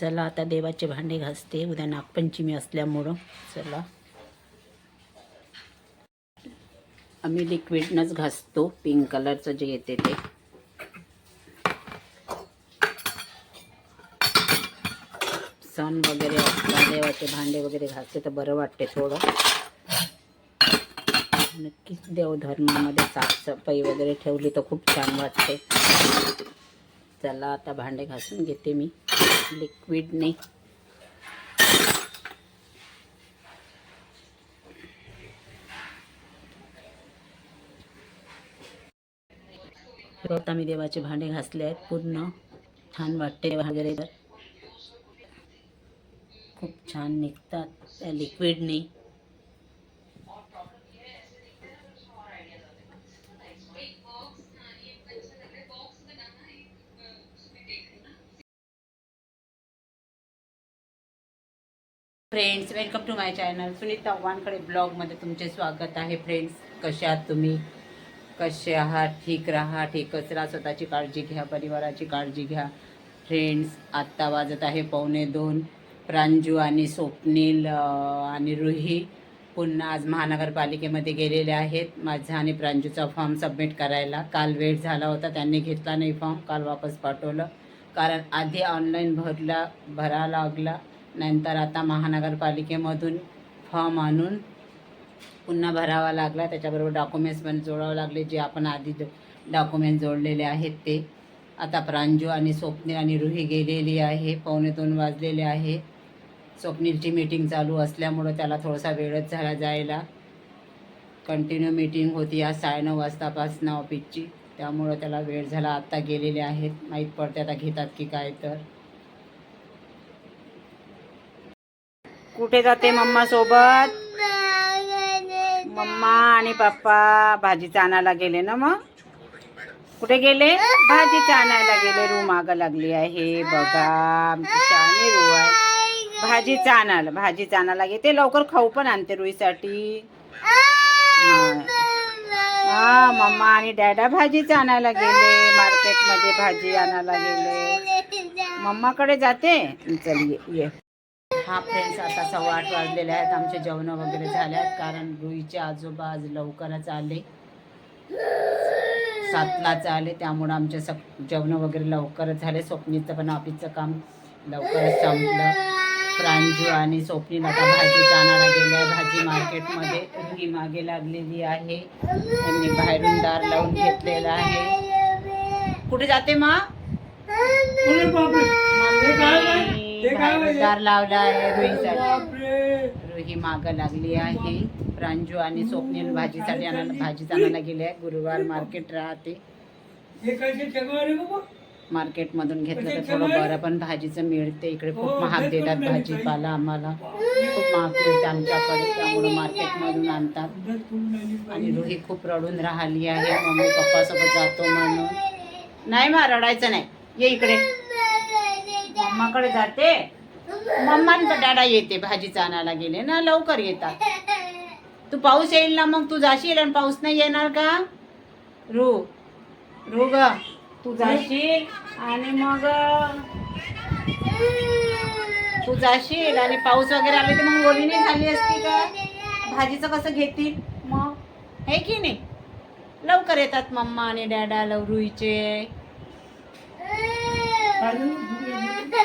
चला आता देवाचे भांडे घासते. उद्या नागपंचमी असल्यामुळं. चला. आम्ही लिक्विडनंच घासतो. पिंक कलरचं जे येते ते. सण वगैरे असला देवाचे भांडे वगैरे घासते तर बरं वाटते थोडं. नक्कीच देवधर्मामध्ये साफसफाई वगैरे ठेवली तर खूप छान वाटते. चला आता भांडे घासून घेते मी. लिक्विडने आता मी देवाचे भांडे घासले आहेत. पूर्ण छान वाटते वगैरे तर. खूप छान निघतात त्या लिक्विडने. Friends welcome to my channel Sunita चव्हाणकडे ब्लॉगमध्ये तुमचे स्वागत आहे. फ्रेंड्स कसे आहात तुम्ही? कसे आहात? ठीक राहा ठीकच राहा. स्वतःची काळजी घ्या परिवाराची काळजी घ्या. फ्रेंड्स आत्ता वाजत आहे पावणे दोन. प्रांजू आणि स्वप्नील आणि रुही पुन्हा आज महानगरपालिकेमध्ये गेलेले आहेत. माझा आणि प्रांजूचा फॉर्म सबमिट करायला. काल वेळ झाला होता त्यांनी घेतला नाही फॉर्म काल वापस पाठवलं. कारण आधी ऑनलाईन भरला भरा लागला. नंतर आता महानगरपालिकेमधून फॉर्म आणून पुन्हा भरावा लागला. त्याच्याबरोबर डॉक्युमेंट्स पण जोडावं लागले. जे आपण आधी डॉक्युमेंट जोडलेले आहेत ते. आता प्रांजू आणि स्वप्नील आणि रुही गेलेली आहे. पावणे दोन वाजलेले आहे. स्वप्नीलची मीटिंग चालू असल्यामुळं त्याला थोडासा वेळच झाला जायला. कंटिन्यू मीटिंग होती आज साडेनऊ वाजतापासून ऑफिसची त्यामुळं त्याला वेळ झाला. आत्ता गेलेले आहेत. माहीत पडते आता घेतात की काय तर. कुठे जाते मम्मा सोबत? मम्मा आणि पप्पा भाजीचा आणायला गेले ना मग? कुठे गेले? भाजीचा आणायला गेले. रूम मागं लागली आहे. बघा आमची शहाणी रू आहे. भाजीचं आणायला भाजीचं आणायला घेते लवकर खाऊ पण आणते रुईसाठी. हा मम्मा आणि डॅडा भाजीचा आणायला गेले. मार्केटमध्ये भाजी आणायला गेले. मम्माकडे जाते. चल ये ये. हा फ्रेंड्स आता सव्वा आठ वाजलेले आहेत. आमचे जेवण वगैरे झाले आहेत कारण रुईचे आजोबा आज लवकरच आले. सातलाच आले. त्यामुळं आमचे सग जेवण वगैरे लवकरच झाले. स्वप्नीचं पण ऑफिसचं काम लवकरच संपलं. प्रांजू आणि स्वप्नील आता भाजी जाणारा गेल्या भाजी मार्केटमध्ये रुई मागे लागलेली आहे. त्यांनी बाहेरून दार लावून घेतलेला आहे. कुठे जाते मा? दार लावला आहे रुईसाठी रुही मागं लागली आहे. प्रांजू आणि स्वप्नील भाजीसाठी आणायला भाजी आणायला गेले आहे गुरुवार मार्केट राहते. मार्केटमधून घेतलं तर थोडं बरं पण भाजीचं मिळते इकडे. खूप महाग देतात भाजीपाला आम्हाला. खूप महाग मिळते आमच्याकडे त्यामुळे मार्केटमधून आणतात. आणि रुही खूप रडून राहिली आहे. मम्मी पप्पासोबत जातो म्हणून. नाही मा रडायचं नाही. ये इकडे. मम्माकडे जाते. मम्मा आणि येते भाजीचा आणायला गेले ना लवकर येतात. तू पाऊस येईल ना मग तू जाशील आणि पाऊस नाही येणार का? रू रू ग तू जाशील आणि मग तू जाशील आणि पाऊस वगैरे आले तर मग ओली नाही झाली असती का? भाजीचं कसं घेतील? मग हे की नाही? लवकर येतात मम्मा आणि डॅडा लवरुईचे.